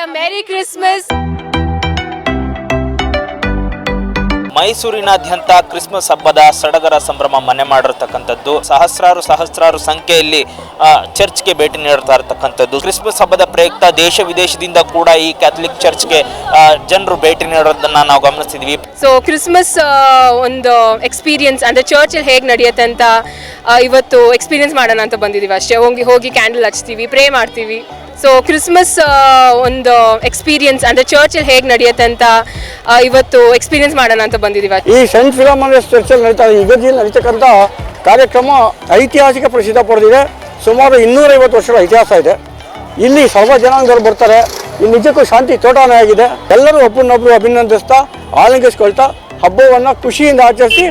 a merry Christmas ಮೈಸೂರಿನಾದ್ಯಂತ Christmas ಹಬ್ಬದ ಸಡಗರ ಸಂಭ್ರಮ ಮನೆ ಮಾಡಿರ್ತಕ್ಕಂಥದ್ದು ಸಹಸ್ರಾರು ಸಹಸ್ರಾರು ಸಂಖ್ಯೆಯಲ್ಲಿ ಚರ್ಚ್ಗೆ ಭೇಟಿ ನೀಡ್ತಾ ಇರತಕ್ಕಂಥದ್ದು. ಕ್ರಿಸ್ಮಸ್ ಹಬ್ಬದ ಪ್ರಯುಕ್ತ ದೇಶ ವಿದೇಶದಿಂದ ಕೂಡ ಈ ಕ್ಯಾಥಲಿಕ್ ಚರ್ಚ್ಗೆ ಜನರು ಭೇಟಿ ನೀಡೋದನ್ನ ನಾವು ಗಮನಿಸ್ತಿದ್ವಿ. ಸೊ ಕ್ರಿಸ್ಮಸ್ ಒಂದು ಎಕ್ಸ್ಪೀರಿಯನ್ಸ್ ಅಂದರೆ ಚರ್ಚಲ್ಲಿ ಹೇಗೆ ನಡೆಯುತ್ತೆ ಅಂತ ಇವತ್ತು ಎಕ್ಸ್ಪೀರಿಯನ್ಸ್ ಮಾಡೋಣ ಅಂತ ಬಂದಿದ್ದೀವಿ ಅಷ್ಟೇ. ಹೋಗಿ ಹೋಗಿ ಕ್ಯಾಂಡಲ್ ಹಚ್ತೀವಿ ಪ್ರೇ ಮಾಡ್ತೀವಿ. ಸೊ ಕ್ರಿಸ್ಮಸ್ ಒಂದು ಎಕ್ಸ್ಪೀರಿಯನ್ಸ್ ಅಂದರೆ ಚರ್ಚಲ್ಲಿ ಹೇಗೆ ನಡೆಯುತ್ತೆ ಅಂತ ಇವತ್ತು ಎಕ್ಸ್ಪೀರಿಯನ್ಸ್ ಮಾಡೋಣ ಅಂತ ಬಂದಿದ್ದೀವಿ. ಈ ಸೆಂಟ್ ಫಿಲೋಮನಸ್ ಚರ್ಚಲ್ಲಿ ನಡೀತಾ ಯುಗದಿಯಲ್ಲಿ ನಡೀತಕ್ಕಂಥ ಕಾರ್ಯಕ್ರಮ ಐತಿಹಾಸಿಕ ಪ್ರಸಿದ್ಧ ಪಡೆದಿದೆ. ಸುಮಾರು ಇನ್ನೂರೈವತ್ತು ವರ್ಷಗಳ ಇತಿಹಾಸ ಇದೆ. ಇಲ್ಲಿ ಸರ್ವ ಜನಾಂಗದವರು ಬರ್ತಾರೆ. ಇಲ್ಲಿ ನಿಜಕ್ಕೂ ಶಾಂತಿ ತೋಟನೇ ಆಗಿದೆ. ಎಲ್ಲರೂ ಒಬ್ಬರನ್ನೊಬ್ಬರು ಅಭಿನಂದಿಸ್ತಾ, ಆಲಿಂಗಿಸ್ಕೊಳ್ತಾ, ಹಬ್ಬವನ್ನು ಖುಷಿಯಿಂದ ಆಚರಿಸಿ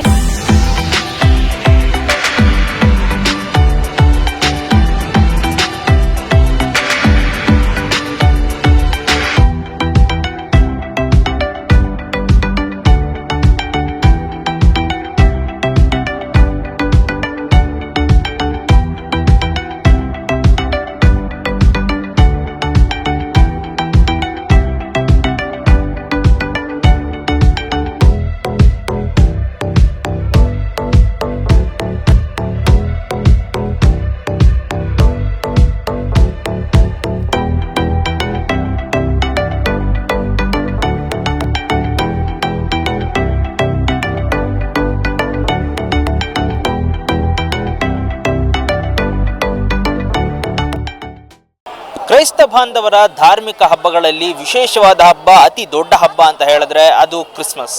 ಬಾಂಧವರ ಧಾರ್ಮಿಕ ಹಬ್ಬಗಳಲ್ಲಿ ವಿಶೇಷವಾದ ಹಬ್ಬ, ಅತಿ ದೊಡ್ಡ ಹಬ್ಬ ಅಂತ ಹೇಳಿದ್ರೆ ಅದು ಕ್ರಿಸ್ಮಸ್.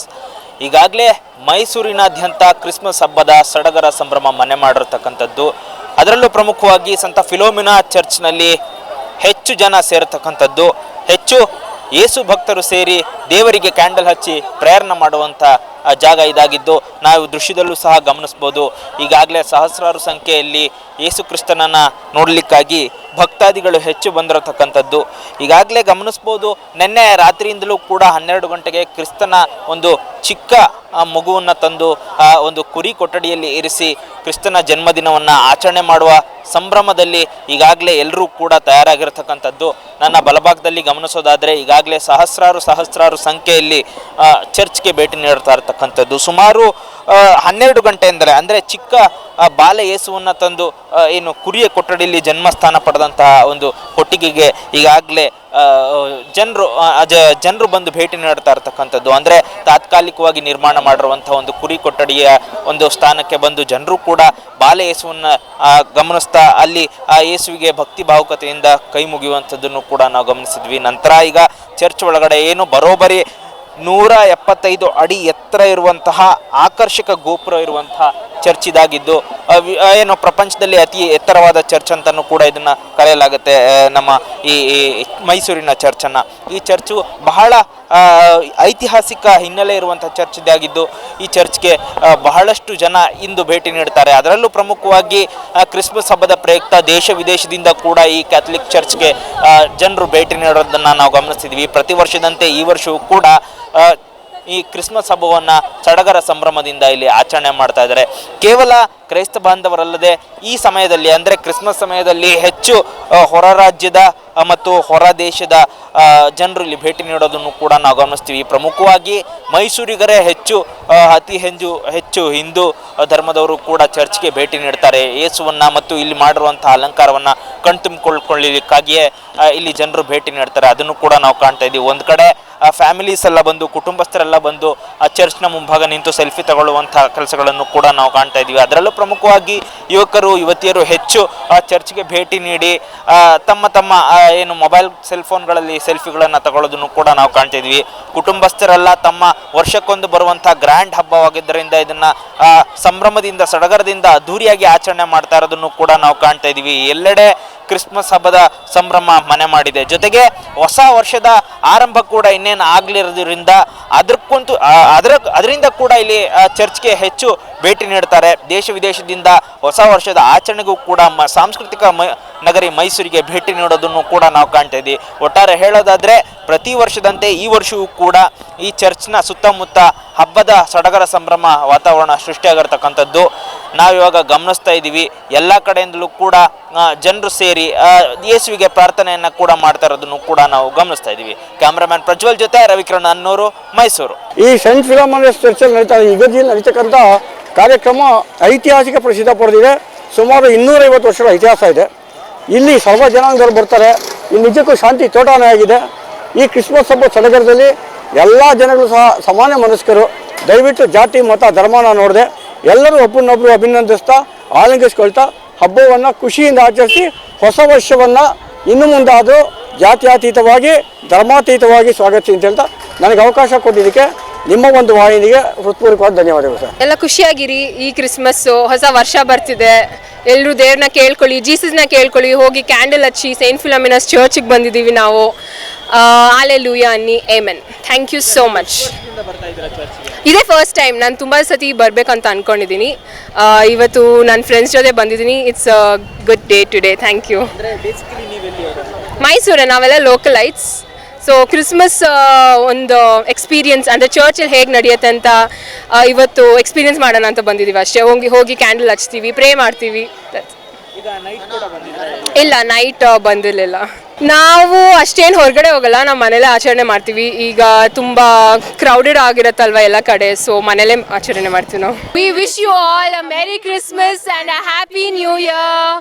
ಈಗಾಗಲೇ ಮೈಸೂರಿನಾದ್ಯಂತ ಕ್ರಿಸ್ಮಸ್ ಹಬ್ಬದ ಸಡಗರ ಸಂಭ್ರಮ ಮನೆ ಮಾಡಿರ್ತಕ್ಕಂಥದ್ದು. ಅದರಲ್ಲೂ ಪ್ರಮುಖವಾಗಿ ಸಂತ ಫಿಲೋಮಿನಾ ಚರ್ಚ್ನಲ್ಲಿ ಹೆಚ್ಚು ಜನ ಸೇರತಕ್ಕಂಥದ್ದು. ಹೆಚ್ಚು ಯೇಸು ಭಕ್ತರು ಸೇರಿ ದೇವರಿಗೆ ಕ್ಯಾಂಡಲ್ ಹಚ್ಚಿ ಪ್ರೇರಣೆ ಮಾಡುವಂಥ ಜಾಗ ಇದಾಗಿದ್ದು ನಾವು ದೃಶ್ಯದಲ್ಲೂ ಸಹ ಗಮನಿಸ್ಬೋದು. ಈಗಾಗಲೇ ಸಹಸ್ರಾರು ಸಂಖ್ಯೆಯಲ್ಲಿ ಯೇಸು ಕ್ರಿಸ್ತನನ್ನ ನೋಡಲಿಕ್ಕಾಗಿ ಭಕ್ತಾದಿಗಳು ಹೆಚ್ಚು ಬಂದಿರತಕ್ಕಂಥದ್ದು. ಈಗಾಗಲೇ ಗಮನಿಸ್ಬೋದು, ನಿನ್ನೆ ರಾತ್ರಿಯಿಂದಲೂ ಕೂಡ ಹನ್ನೆರಡು ಗಂಟೆಗೆ ಕ್ರಿಸ್ತನ ಒಂದು ಚಿಕ್ಕ ಮಗುವನ್ನು ತಂದು ಒಂದು ಕುರಿ ಕೊಠಡಿಯಲ್ಲಿ ಇರಿಸಿ ಕ್ರಿಸ್ತನ ಜನ್ಮದಿನವನ್ನು ಆಚರಣೆ ಮಾಡುವ ಸಂಭ್ರಮದಲ್ಲಿ ಈಗಾಗಲೇ ಎಲ್ಲರೂ ಕೂಡ ತಯಾರಾಗಿರ್ತಕ್ಕಂಥದ್ದು. ನನ್ನ ಬಲಭಾಗದಲ್ಲಿ ಗಮನಿಸೋದಾದರೆ, ಈಗಾಗಲೇ ಸಹಸ್ರಾರು ಸಹಸ್ರಾರು ಸಂಖ್ಯೆಯಲ್ಲಿ ಚರ್ಚ್ಗೆ ಭೇಟಿ ನೀಡ್ತಾ ಇರತಕ್ಕಂಥದ್ದು ಸುಮಾರು ಹನ್ನೆರಡು ಗಂಟೆಯಿಂದಲೇ ಅಂದರೆ ಚಿಕ್ಕ ಬಾಲ ಯೇಸುವನ್ನು ತಂದು ಏನು ಕುರಿಯ ಕೊಠಡಿಯಲ್ಲಿ ಜನ್ಮಸ್ಥಾನ ಪಡೆದಂತಹ ಒಂದು ಕೊಟ್ಟಿಗೆಗೆ ಈಗಾಗಲೇ ಜನರು ಜನರು ಬಂದು ಭೇಟಿ ನೀಡ್ತಾ ಇರ್ತಕ್ಕಂಥದ್ದು. ಅಂದರೆ ತಾತ್ಕಾಲಿಕವಾಗಿ ನಿರ್ಮಾಣ ಮಾಡಿರುವಂಥ ಒಂದು ಕುರಿ ಕೊಠಡಿಯ ಒಂದು ಸ್ಥಾನಕ್ಕೆ ಬಂದು ಜನರು ಕೂಡ ಬಾಲ ಯೇಸುವನ್ನು ಆ, ಗಮನಿಸ್ತಾ ಅಲ್ಲಿ ಆ ಯೇಸುವಿಗೆ ಭಕ್ತಿ ಭಾವುಕತೆಯಿಂದ ಕೈ ಮುಗಿಯುವಂಥದ್ದನ್ನು ಕೂಡ ನಾವು ಗಮನಿಸಿದ್ವಿ. ನಂತರ ಈಗ ಚರ್ಚ್ ಒಳಗಡೆ ಏನು ಬರೋಬರಿ ನೂರ ಎಪ್ಪತ್ತೈದು ಅಡಿ ಎತ್ತರ ಇರುವಂತಹ ಆಕರ್ಷಕ ಗೋಪುರ ಇರುವಂತಹ ಚರ್ಚ್ ಇದಾಗಿದ್ದು ಏನು ಪ್ರಪಂಚದಲ್ಲಿ ಅತಿ ಎತ್ತರವಾದ ಚರ್ಚ್ ಅಂತಲೂ ಕೂಡ ಇದನ್ನ ಕರೆಯಲಾಗುತ್ತೆ ನಮ್ಮ ಈ ಮೈಸೂರಿನ ಚರ್ಚನ್ನು. ಈ ಚರ್ಚು ಬಹಳ ಐತಿಹಾಸಿಕ ಹಿನ್ನೆಲೆ ಇರುವಂಥ ಚರ್ಚ್ ಇದಾಗಿದ್ದು ಈ ಚರ್ಚ್ಗೆ ಬಹಳಷ್ಟು ಜನ ಇಂದು ಭೇಟಿ ನೀಡ್ತಾರೆ. ಅದರಲ್ಲೂ ಪ್ರಮುಖವಾಗಿ ಕ್ರಿಸ್ಮಸ್ ಹಬ್ಬದ ಪ್ರಯುಕ್ತ ದೇಶ ವಿದೇಶದಿಂದ ಕೂಡ ಈ ಕ್ಯಾಥಲಿಕ್ ಚರ್ಚ್ಗೆ ಜನರು ಭೇಟಿ ನೀಡೋದನ್ನು ನಾವು ಗಮನಿಸ್ತಿದ್ವಿ. ಪ್ರತಿ ವರ್ಷದಂತೆ ಈ ವರ್ಷವೂ ಕೂಡ ಈ ಕ್ರಿಸ್ಮಸ್ ಹಬ್ಬವನ್ನು ಸಡಗರ ಸಂಭ್ರಮದಿಂದ ಇಲ್ಲಿ ಆಚರಣೆ ಮಾಡ್ತಾ ಇದ್ದಾರೆ. ಕೇವಲ ಕ್ರೈಸ್ತ ಬಾಂಧವರಲ್ಲದೆ ಈ ಸಮಯದಲ್ಲಿ, ಅಂದರೆ ಕ್ರಿಸ್ಮಸ್ ಸಮಯದಲ್ಲಿ ಹೆಚ್ಚು ಹೊರ ರಾಜ್ಯದ ಮತ್ತು ಹೊರ ದೇಶದ ಜನರು ಇಲ್ಲಿ ಭೇಟಿ ನೀಡೋದನ್ನು ಕೂಡ ನಾವು ಗಮನಿಸ್ತೀವಿ. ಪ್ರಮುಖವಾಗಿ ಮೈಸೂರಿಗರೇ ಹೆಚ್ಚು ಅತಿ ಹೆಚ್ಚು ಹೆಚ್ಚು ಹಿಂದೂ ಧರ್ಮದವರು ಕೂಡ ಚರ್ಚ್ಗೆ ಭೇಟಿ ನೀಡ್ತಾರೆ. ಯೇಸುವನ್ನು ಮತ್ತು ಇಲ್ಲಿ ಮಾಡಿರುವಂಥ ಅಲಂಕಾರವನ್ನು ಕಣ್ತುಂಬಿಕೊಳ್ಳಿಕ್ಕಾಗಿಯೇ ಇಲ್ಲಿ ಜನರು ಭೇಟಿ ನೀಡ್ತಾರೆ. ಅದನ್ನು ಕೂಡ ನಾವು ಕಾಣ್ತಾ ಇದ್ದೀವಿ. ಒಂದು ಕಡೆ ಫ್ಯಾಮಿಲೀಸ್ ಎಲ್ಲ ಬಂದು, ಕುಟುಂಬಸ್ಥರೆಲ್ಲ ಬಂದು ಆ ಚರ್ಚ್ನ ಮುಂಭಾಗ ನಿಂತು ಸೆಲ್ಫಿ ತಗೊಳ್ಳುವಂತಹ ಕೆಲಸಗಳನ್ನು ಕೂಡ ನಾವು ಕಾಣ್ತಾ ಇದ್ದೀವಿ. ಅದರಲ್ಲೂ ಪ್ರಮುಖವಾಗಿ ಯುವಕರು, ಯುವತಿಯರು ಹೆಚ್ಚು ಆ ಚರ್ಚ್ಗೆ ಭೇಟಿ ನೀಡಿ ತಮ್ಮ ತಮ್ಮ ಏನು ಮೊಬೈಲ್ ಸೆಲ್ ಫೋನ್ಗಳಲ್ಲಿ ಸೆಲ್ಫಿಗಳನ್ನು ತಗೊಳ್ಳೋದನ್ನು ಕೂಡ ನಾವು ಕಾಣ್ತಾ ಇದ್ವಿ ಕುಟುಂಬಸ್ಥರೆಲ್ಲ ತಮ್ಮ ವರ್ಷಕ್ಕೊಂದು ಬರುವಂತಹ ಗ್ರ್ಯಾಂಡ್ ಹಬ್ಬವಾಗಿದ್ದರಿಂದ ಇದನ್ನ ಸಂಭ್ರಮದಿಂದ, ಸಡಗರದಿಂದ ಅದ್ದೂರಿಯಾಗಿ ಆಚರಣೆ ಮಾಡ್ತಾ ಇರೋದನ್ನು ಕೂಡ ನಾವು ಕಾಣ್ತಾ ಇದೀವಿ ಎಲ್ಲೆಡೆ ಕ್ರಿಸ್ಮಸ್ ಹಬ್ಬದ ಸಂಭ್ರಮ ಮನೆ ಮಾಡಿದೆ. ಜೊತೆಗೆ ಹೊಸ ವರ್ಷದ ಆರಂಭ ಕೂಡ ಇನ್ನೇನು ಆಗ್ಲಿರೋದ್ರಿಂದ ಅದಕ್ಕಂತೂ ಅದರ, ಅದರಿಂದ ಕೂಡ ಇಲ್ಲಿ ಚರ್ಚ್ಗೆ ಹೆಚ್ಚು ಭೇಟಿ ನೀಡ್ತಾರೆ. ದೇಶ ವಿದೇಶದಿಂದ ಹೊಸ ವರ್ಷದ ಆಚರಣೆಗೂ ಕೂಡ ಸಾಂಸ್ಕೃತಿಕ ನಗರಿ ಮೈಸೂರಿಗೆ ಭೇಟಿ ನೀಡೋದನ್ನು ಕೂಡ ನಾವು ಕಾಣ್ತಾ ಇದ್ದೀವಿ. ಒಟ್ಟಾರೆ ಹೇಳೋದಾದರೆ, ಪ್ರತಿ ವರ್ಷದಂತೆ ಈ ವರ್ಷವೂ ಕೂಡ ಈ ಚರ್ಚ್ನ ಸುತ್ತಮುತ್ತ ಹಬ್ಬದ ಸಡಗರ ಸಂಭ್ರಮ ವಾತಾವರಣ ಸೃಷ್ಟಿಯಾಗಿರ್ತಕ್ಕಂಥದ್ದು. ನಾವಿವಾಗ ಗಮನಿಸ್ತಾ ಇದ್ದೀವಿ. ಎಲ್ಲ ಕಡೆಯಿಂದಲೂ ಕೂಡ ಜನರು ಸೇರಿ ಯೇಸುವಿಗೆ ಪ್ರಾರ್ಥನೆಯನ್ನು ಕೂಡ ಮಾಡ್ತಾ ಇರೋದನ್ನು ಕೂಡ ನಾವು ಗಮನಿಸ್ತಾ ಇದ್ದೀವಿ. ಕ್ಯಾಮ್ರಾಮ್ಯಾನ್ ಪ್ರಜ್ವಲ್ ಜೊತೆ ರವಿಕಿರಣ್ ಅನ್ನೂರು, ಮೈಸೂರು. ಈ ಸೈನ್ಸ್ ಫಿಲೋಮಿನಸ್ ಚರ್ಚಲ್ಲಿ ನಡೀತಾ ಇಗಜಿಯಲ್ಲಿ ನಡೀತಕ್ಕಂಥ ಕಾರ್ಯಕ್ರಮ ಐತಿಹಾಸಿಕ ಪ್ರಸಿದ್ಧ ಪಡೆದಿದೆ. ಸುಮಾರು ಇನ್ನೂರೈವತ್ತು ವರ್ಷಗಳ ಇತಿಹಾಸ ಇದೆ. ಇಲ್ಲಿ ಸರ್ವ ಜನಾಂಗದವರು ಬರ್ತಾರೆ. ಇಲ್ಲಿ ನಿಜಕ್ಕೂ ಶಾಂತಿ ತೋಟನೇ ಆಗಿದೆ. ಈ ಕ್ರಿಸ್ಮಸ್ ಹಬ್ಬ ಸಡಗರದಲ್ಲಿ ಎಲ್ಲ ಜನಗಳು ಸಹ ಸಮಾನ ಮನಸ್ಕರು. ದಯವಿಟ್ಟು ಜಾತಿ, ಮತ ಧರ್ಮನ ನೋಡದೆ. ಎಲ್ಲರೂ ಒಬ್ಬನೊಬ್ಬರು ಅಭಿನಂದಿಸ್ತಾ, ಆಲಂಗಿಸ್ಕೊಳ್ತಾ ಹಬ್ಬವನ್ನು ಖುಷಿಯಿಂದ ಆಚರಿಸಿ ಹೊಸ ವರ್ಷವನ್ನು ಇನ್ನು ಮುಂದಾದರೂ ಜಾತ್ಯಾತೀತವಾಗಿ, ಧರ್ಮಾತೀತವಾಗಿ ಸ್ವಾಗತಿಸಿ ಅಂತ ಹೇಳ್ತಾ ನನಗೆ ಅವಕಾಶ ಕೊಟ್ಟಿದ್ದಕ್ಕೆ ನಿಮ್ಮ ಒಂದು ವಾಹಿನಿಗೆ ಹೃತ್ಪೂರ್ವಕವಾದ ಧನ್ಯವಾದಗಳು ಸರ್. ಎಲ್ಲ ಖುಷಿಯಾಗಿರಿ. ಈ ಕ್ರಿಸ್ಮಸ್ಸು ಹೊಸ ವರ್ಷ ಬರ್ತಿದೆ. ಎಲ್ಲರೂ ದೇವ್ರನ್ನ ಕೇಳ್ಕೊಳ್ಳಿ ಜೀಸಸ್ನ ಕೇಳ್ಕೊಳ್ಳಿ ಹೋಗಿ ಕ್ಯಾಂಡಲ್ ಹಚ್ಚಿ ಸೇಂಟ್ ಫಿಲಮಿನಸ್ ಚರ್ಚಿಗೆ ಬಂದಿದ್ದೀವಿ ನಾವು. ಆಲೆ ಲೂಯ ಅನ್ನಿ amen. Thank you so much. ಇದೇ ಫಸ್ಟ್ ಟೈಮ್ ನಾನು ತುಂಬ ಸತಿ ಬರಬೇಕಂತ ಅಂದ್ಕೊಂಡಿದ್ದೀನಿ ಇವತ್ತು ನನ್ನ ಫ್ರೆಂಡ್ಸ್ ಜೊತೆ ಬಂದಿದ್ದೀನಿ it's a good day today thank you. Mysore ನಾವೆಲ್ಲ ಲೋಕಲೈಟ್ಸ್ ಸೊ ಕ್ರಿಸ್ಮಸ್ ಒಂದು ಎಕ್ಸ್ಪೀರಿಯನ್ಸ್ ಅಂದರೆ ಚರ್ಚಲ್ಲಿ ಹೇಗೆ ನಡೆಯುತ್ತೆ ಅಂತ ಇವತ್ತು ಎಕ್ಸ್ಪೀರಿಯನ್ಸ್ ಮಾಡೋಣ ಅಂತ ಬಂದಿದ್ದೀವಿ ಅಷ್ಟೇ. ಹೋಗಿ ಹೋಗಿ ಕ್ಯಾಂಡಲ್ ಹಚ್ತೀವಿ ಪ್ರೇ ಮಾಡ್ತೀವಿ. ಇಲ್ಲ ನೈಟ್ ಬಂದಿರಲಿಲ್ಲ. ನಾವು ಅಷ್ಟೇನು ಹೊರಗಡೆ ಹೋಗಲ್ಲ ನಾವು ಮನೇಲೇ ಆಚರಣೆ ಮಾಡ್ತೀವಿ. ಈಗ ತುಂಬ ಕ್ರೌಡೆಡ್ ಆಗಿರತ್ತಲ್ವ ಎಲ್ಲ ಕಡೆ ಸೊ ಮನೇಲೇ ಆಚರಣೆ ಮಾಡ್ತೀವಿ ನಾವು. We wish you all a merry Christmas and a happy new year